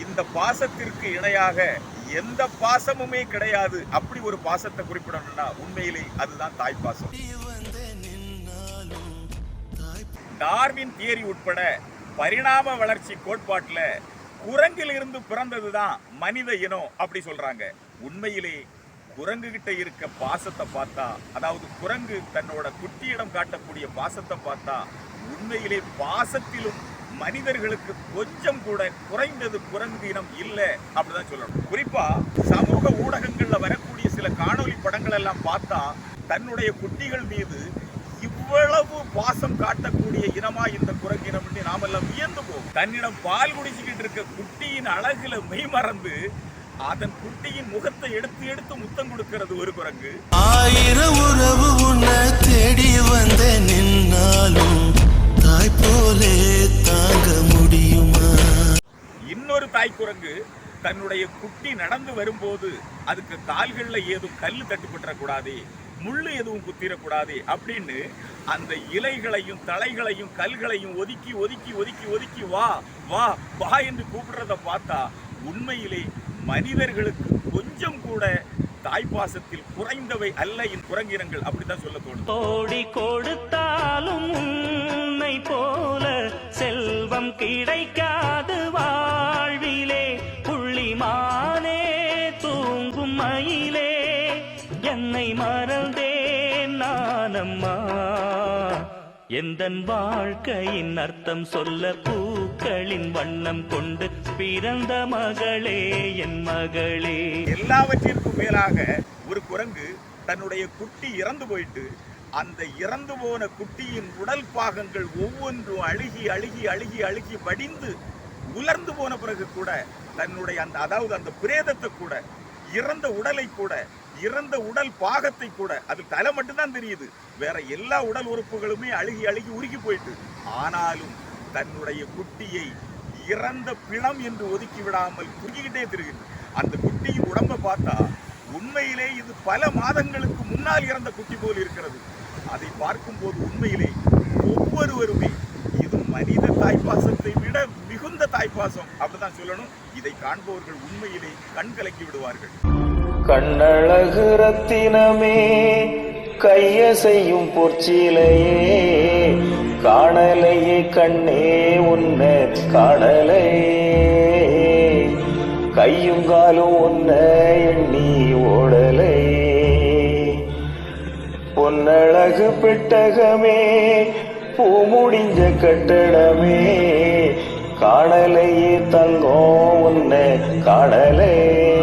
இந்த பாசத்திற்கு இணையாக எந்த பாசமுமே கிடையாது அப்படி ஒரு பாசத்தை குறிப்பிடணும்னா உண்மையிலே அதுதான் தாய் பாசம். டார்வின் தியரி உட்பட பரிணாம வளர்ச்சி கோட்பாட்டில் குரங்கில் இருந்து பிறந்ததுதான் மனித இனம் அப்படி சொல்றாங்க. உண்மையிலே குரங்கு கிட்ட இருக்க பாசத்தை பார்த்தா அதாவது குரங்கு தன்னோட குட்டியிடம் காட்டக்கூடிய பாசத்தை பார்த்தா உண்மையிலே பாசத்திலும் மனிதர்களுக்கு கொஞ்சம் கூட குறைந்தது குரங்கு இனம் இல்லை அப்படிதான் சொல்லணும். குறிப்பா சமூக ஊடகங்கள்ல வரக்கூடிய சில காணொலி படங்கள் எல்லாம் பார்த்தா தன்னுடைய குட்டிகள் மீது இவ்வளவு பாசம் காட்டக்கூடிய இனமா இந்த குரங்கினம் நாமெல்லாம் வியந்து போகும் தன்னிடம் பால் குடிச்சுக்கிட்டு இருக்க குட்டியின் அழகுல மெய் மறந்து அதன் குட்டியின் முகத்தை எடுத்து எடுத்து முத்தம் கொடுக்கிறது ஒரு குரங்கு. ஆயிரம் இன்னொரு குரங்கு தன்னுடைய குட்டி நடந்து வரும்போது அதுக்கு கால்களில் ஏதும் கல் தட்டுப்பட்டுறக்கூடாது முள் எதுவும் குத்திடக்கூடாது அப்படின்னு அந்த இலைகளையும் தலைகளையும் கல்களையும் ஒதுக்கி ஒதுக்கி ஒதுக்கி ஒதுக்கி வா வா வா என்று கூப்பிடுறத பார்த்தா உண்மையிலே மனிதர்களுக்கு கொஞ்சம் கூட தாய்ப்பாசத்தில் குறைந்தவை அல்ல என் குரங்கினங்கள் அப்படித்தான் சொல்ல தோணும். கோடி கொடுத்தாலும் உன்னை போல செல்வம் கிடைக்காது வாழ்விலே. புள்ளிமானே தூங்கும் மயிலே. என்னை மறந்தேன் நானம்மா. எந்தன் வாழ்க்கையின் அர்த்தம் சொல்ல பூக்களின் வண்ணம் கொண்டு பிறந்த மகளே என் மகளே. எல்லாவற்றிற்கும் மேலாக ஒரு குரங்கு தன்னுடைய குட்டி இறந்து போயிட்டு அந்த இறந்து போன குட்டியின் உடல் பாகங்கள் ஒவ்வொன்றும் அழுகி அழுகி அழுகி அழுகி வடிந்து உலர்ந்து போன பிறகு கூட தன்னுடைய அந்த அதாவது அந்த பிரேதத்தை கூட இறந்த உடலை கூட இறந்த உடல் பாகத்தை கூட அது தலை மட்டும்தான் தெரியுது. வேற எல்லா உடல் உறுப்புகளுமே அழுகி அழுகி உருகி போயிட்டு ஆனாலும் தன்னுடைய குட்டியை இறந்த பிணம் என்று ஒதுக்கி விடாமல் குறுகிக்கிட்டே தெரியுது அந்த குட்டியின் உடம்பை பார்த்தா உண்மையிலே இது பல மாதங்களுக்கு முன்னால் இறந்த குட்டி போல் இருக்கிறது. அதை பார்க்கும்போது உண்மையிலே ஒவ்வொருவருமே இது மனித தாய்ப்பாசத்தை விட மிகுந்த தாய்ப்பாசம் அப்படிதான் சொல்லணும். இதை காண்பவர்கள் உண்மையிலே கண் கலக்கி விடுவார்கள். கண்ணழகு ரத்தினமே கையசையும் பொற்சிலையே காணலையே கண்ணே உன்ன காணலையே கையும் காலும் உன்ன எண்ணி ஓடலையே பொன்னழகு பெட்டகமே பூ முடிஞ்ச கட்டடமே. காணலையே தங்கம் உன்னை காணலே.